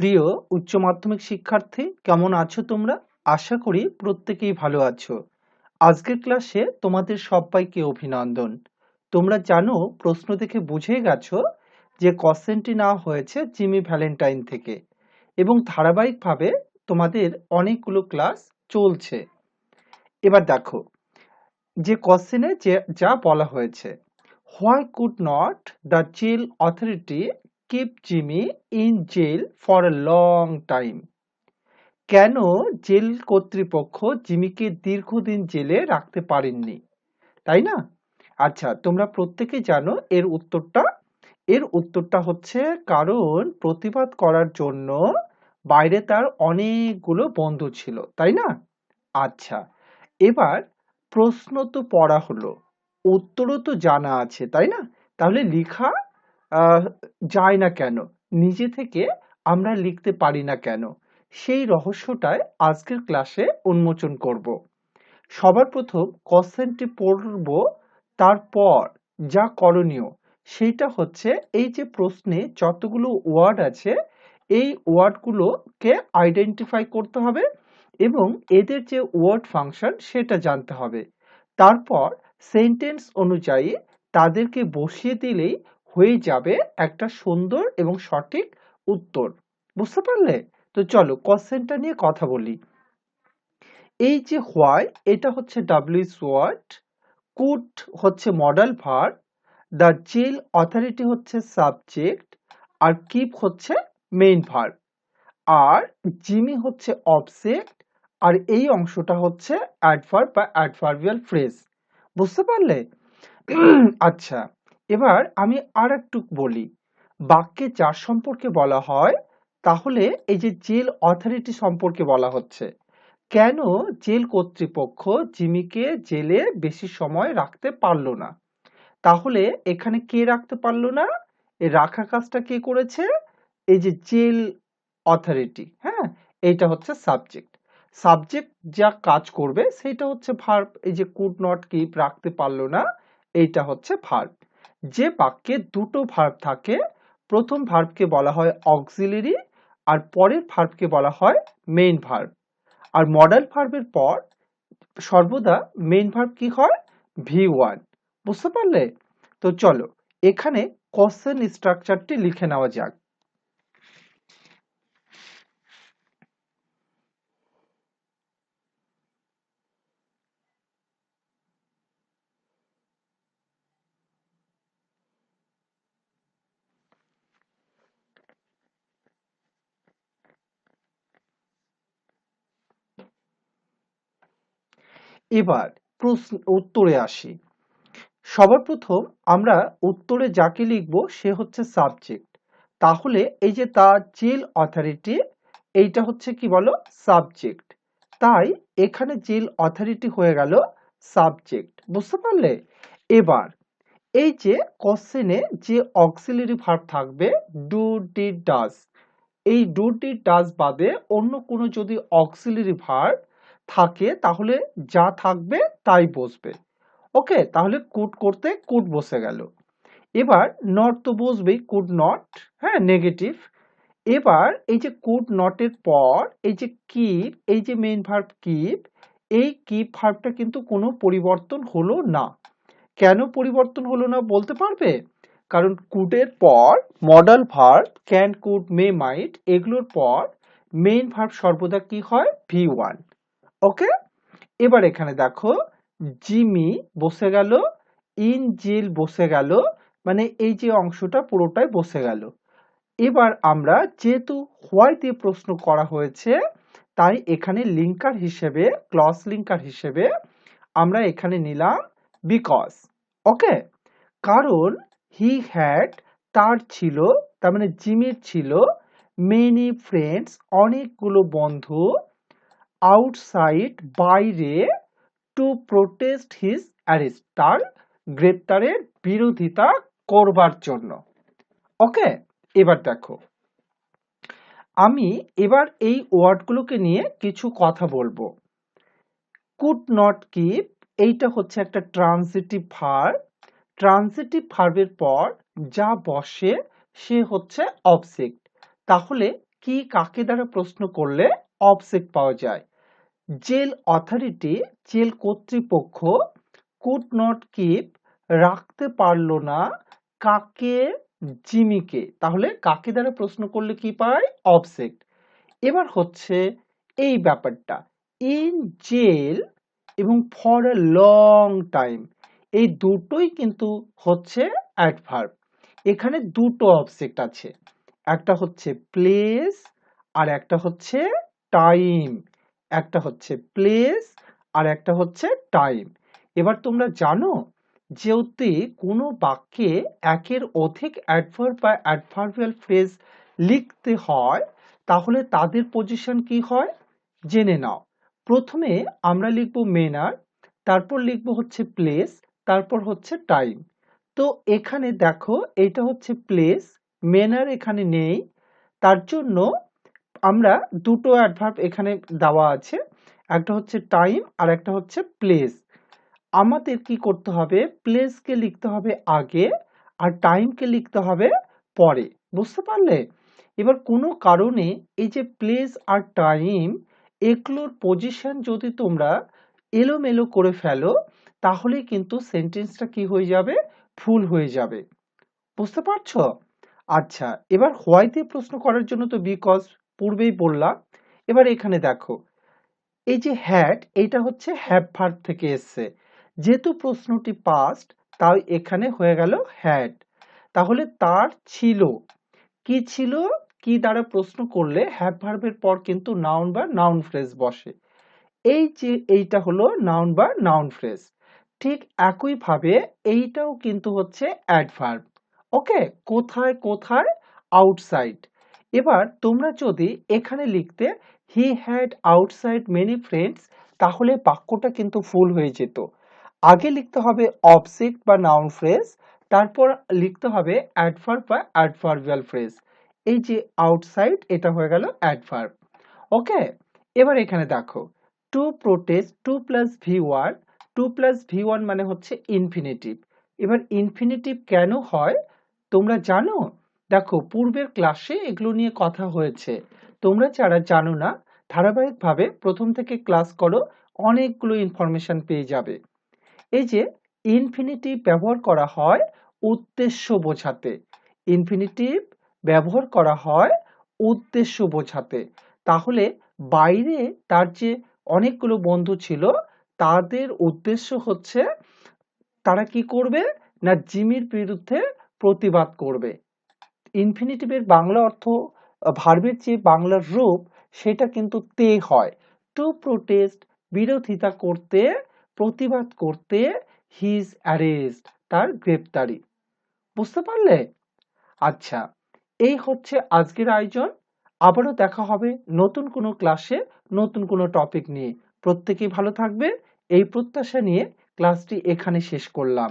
প্রিয় উচ্চ মাধ্যমিক শিক্ষার্থী, কেমন আছো তোমরা? আশা করি প্রত্যেকেই ভালো আছো। আজকের ক্লাসে তোমাদের সবাইকে অভিনন্দন। তোমরা জানো, প্রশ্ন দেখে বুঝে গেছো যে কোশ্চেনটি নেওয়া হয়েছে জিমি ভ্যালেন্টাইন থেকে এবং ধারাবাহিকভাবে তোমাদের অনেকগুলো ক্লাস চলছে। এবার দেখো, যে কোশ্চেনে যে, যা বলা হয়েছে why could not the jail authority keep Jimmy in jail for a long time কেন জেল কর্তৃপক্ষ জিমিকে দীর্ঘদিন জেলে রাখতে পারেননি? তাই না? আচ্ছা তোমরা প্রত্যেকে জানো এর উত্তরটা? এর উত্তরটা হচ্ছে কারণ প্রতিবাদ করার জন্য বাইরে তার অনেকগুলো বন্ধু ছিল, তাই না? আচ্ছা এবার প্রশ্ন তো পড়া হলো, উত্তরও তো জানা আছে, তাই না? তাহলে লেখা যায় না কেন? নিজে থেকে আমরা লিখতে পারি না কেন? সেই রহস্যটাই আজকের ক্লাসে উন্মোচন করব। সবার প্রথম কোশ্চেনটি পড়ব, তারপর যা করণীয়, সেইটা হচ্ছে এই যে প্রশ্নে যতগুলো ওয়ার্ড আছে, এই ওয়ার্ডগুলোকে আইডেন্টিফাই করতে হবে এবং এদের যে ওয়ার্ড ফাংশন সেটা জানতে হবে। তারপর সেন্টেন্স অনুযায়ী তাদেরকে বসিয়ে দিলেই হয়ে যাবে একটা সুন্দর এবং সঠিক উত্তর। বুঝতে পারলে? তো চলো কোশ্চেনটা নিয়ে কথা বলি। এই যে হোয়াই এটা হচ্ছে ডাব্লিউ ওয়ার্ড কুট হচ্ছে modal verb the jail authority হচ্ছে সাবজেক্ট আর কিপ হচ্ছে মেইন ভার আর জিমি হচ্ছে অবজেক্ট আর এই অংশটা হচ্ছে অ্যাডভার্ব বা অ্যাডভার্বিয়াল ফ্রেজ বুঝতে পারলে? আচ্ছা এবার আমি আর একটু বলি। বাক্যে যার সম্পর্কে বলা হয়, তাহলে এই যে জেল অথরিটি সম্পর্কে বলা হচ্ছে। কেন জেল কর্তৃপক্ষ জিমিকে জেলে বেশি সময় রাখতে পারল না? তাহলে এখানে কে রাখতে পারল না? এই রাখা কাজটা কে করেছে? এই যে জেল অথরিটি হ্যাঁ? এইটা হচ্ছে সাবজেক্ট। সাবজেক্ট যা কাজ করবে সেটা হচ্ছে ভার্ব। এই যে কুড নট কিপ রাখতে পারল না, এইটা হচ্ছে ভার্ব। যে বাক্যে দুটো ভার্ব থাকে, প্রথম ভার্বকে বলা হয় অক্সিলারি আর পরের ভার্বকে বলা হয় মেইন ভার্ব আর মডেল ভার্বের পর সর্বদা মেইন ভার্ব কি হয়? ভি ওয়ান বুঝতে পারলে? তো চলো, এখানে কোশ্চেন স্ট্রাকচারটি লিখে নেওয়া যাক। এবার প্রশ্ন, উত্তরে আসি। সবার প্রথম আমরা উত্তরে যাকে লিখব সে হচ্ছে সাবজেক্ট তাহলে এই যে তার জেল অথরিটি এইটা হচ্ছে কি বলো? সাবজেক্ট তাই এখানে জেল অথরিটি হয়ে গেল সাবজেক্ট বুঝতে পারলে? এবার এই যে কোশ্চেনে যে অক্সিলারি ভার্ব থাকবে ডু ডিড ডাজ এই ডু ডিড ডাজ বাদে অন্য কোনো যদি অক্সিলারি ভার্ব থাকে, তাহলে যা থাকবে তাই বসবে। ওকে, তাহলে কুড করতে কুড বসে গেল। এবার নট তো বসবেই কুড নট হ্যাঁ নেগেটিভ এবার এই যে কুড নটের পর, এই যে কিপ এই যে মেইন ভার্ব কিপ এই কিপ ভার্বটা কিন্তু কোনো পরিবর্তন হলো না। কেন পরিবর্তন হলো না বলতে পারবে? কারণ কুডের পর modal verb can could may might এগুলোর পর মেইন ভার্ব সর্বদা কি হয়? V one okay? এবার এখানে দেখো, জিমি বসে গেল ইন জেল বসে গেল মানে এই যে অংশটা পুরোটাই বসে গেল। এবার আমরা যেহেতু হোয়াই দিয়ে প্রশ্ন করা হয়েছে, তাই এখানে লিঙ্কার হিসেবে, ক্লস লিঙ্কার হিসেবে আমরা এখানে নিলাম বিকজ, ওকে? কারণ হি হ্যাড, তার ছিল, তার মানে জিমির ছিল, মেনি ফ্রেন্ডস, অনেকগুলো বন্ধু আউটসাইড বাইরে টু প্রোটেস্ট হিজ অ্যারেস্ট তার গ্রেপ্তারের বিরোধিতা করবার জন্য। ওকে এবার দেখো। আমি এবার এই ওয়ার্ডগুলোকে নিয়ে কিছু কথা বলব। কুড নট কিপ এইটা হচ্ছে একটা ট্রানজিটিভ ভার্ব ট্রানজিটিভ ভার্বের পর যা বসে, সে হচ্ছে অবজেক্ট তাহলে কি কাকে দ্বারা প্রশ্ন করলে অবজেক্ট পাওয়া যায়? জেল অথরিটি, জেল কর্তৃপক্ষ কুড নট কিপ রাখতে পারল না কাকে? জিমিকে। তাহলে কাকে দ্বারা প্রশ্ন করলে কি পায়? অবজেক্ট। এবার হচ্ছে এই ব্যাপারটা। ইন জেল এবং ফর এ লং টাইম, এই দুটোই কিন্তু হচ্ছে অ্যাডভার্ব। এখানে দুটো অবজেক্ট আছে। একটা হচ্ছে প্লেস আর একটা হচ্ছে টাইম। একটা হচ্ছে প্লেস আর একটা হচ্ছে টাইম এবার তোমরা জানো যেহেতু কোনো বাক্যে একের অধিক অ্যাডভার্ব বা অ্যাডভার্বিয়াল ফ্রেজ লিখতে হয়, তাহলে তাদের পজিশন কি হয়? জেনে নাও। প্রথমে আমরা লিখব মেনার তারপর লিখব হচ্ছে প্লেস তারপর হচ্ছে টাইম তো এখানে দেখো, এটা হচ্ছে প্লেস মেনার এখানে নেই। তার জন্য আমরা দুটো অ্যাডভার্ব এখানে দেওয়া আছে। একটা হচ্ছে টাইম আর একটা হচ্ছে প্লেস আমাদের কি করতে হবে? প্লেসকে লিখতে হবে আগে আর টাইমকে লিখতে হবে পরে। বুঝতে পারলে? এবার কোনো কারণে এই যে প্লেস আর টাইম এগুলোর পজিশন যদি তোমরা এলোমেলো করে ফেলো, তাহলে কিন্তু সেন্টেন্সটা কি হয়ে যাবে? ফুল হয়ে যাবে। বুঝতে পারছ? আচ্ছা এবার হোয়াইতে প্রশ্ন করার জন্য তো বিকজ পূর্বেই বললাম, এবার এখানে দেখো। এই যে হ্যাড এইটা হচ্ছে হ্যাভ ভার্ব থেকে এসছে। যেহেতু প্রশ্নটি পাস্ট তাই এখানে হয়ে গেল হ্যাড তাহলে তার ছিল। কি ছিল? কি দ্বারা প্রশ্ন করলে হ্যাভ ভার্বের পর কিন্তু নাউন বা নাউন ফ্রেজ বসে? এই যে এইটা হলো নাউন বা নাউন ফ্রেজ ঠিক একইভাবে এইটাও কিন্তু হচ্ছে অ্যাডভার্ব ওকে কোথায় কোথায়? আউটসাইড এবার তোমরা যদি এখানে লিখতে he had outside many friends তাহলে বাক্যটা কিন্তু ফুল হয়ে যেত। আগে লিখতে হবে অবজেক্ট বা নাউন ফ্রেজ তারপর লিখতে হবে অ্যাডভার্ব বা অ্যাডভার্বিয়াল ফ্রেজ এই যে আউটসাইড এটা হয়ে গেল অ্যাডভার্ব ওকে? এবার এখানে দেখো to protest to plus V one to plus V one মানে হচ্ছে ইনফিনিটিভ এবার ইনফিনিটিভ কেন হয়? তোমরা জানো? দেখো, পূর্বের ক্লাসে এগুলো নিয়ে কথা হয়েছে। তোমরা যারা জানো না, ধারাবাহিকভাবে প্রথম থেকে ক্লাস করো, অনেকগুলো ইনফরমেশন পেয়ে যাবে। এই যে ইনফিনিটিভ ব্যবহার করা হয় উদ্দেশ্য বোঝাতে। ইনফিনিটিভ ব্যবহার করা হয় উদ্দেশ্য বোঝাতে। তাহলে বাইরে তার যে অনেকগুলো বন্ধু ছিল, তাদের উদ্দেশ্য হচ্ছে, তারা কি করবে? না জিমির বিরুদ্ধে প্রতিবাদ করবে। ইনফিনিটিভের বাংলা অর্থ ভার্বের যে বাংলার রূপ, সেটা কিন্তু তে হয়। টু প্রোটেস্ট বিরোধিতা করতে, প্রতিবাদ করতে হিজ অ্যারেস্ট তার গ্রেপ্তারি। বুঝতে পারলে? আচ্ছা এই হচ্ছে আজকের আয়োজন। আবারও দেখা হবে নতুন কোনো ক্লাসে নতুন কোনো টপিক নিয়ে। প্রত্যেকেই ভালো থাকবে এই প্রত্যাশা নিয়ে ক্লাসটি এখানে শেষ করলাম।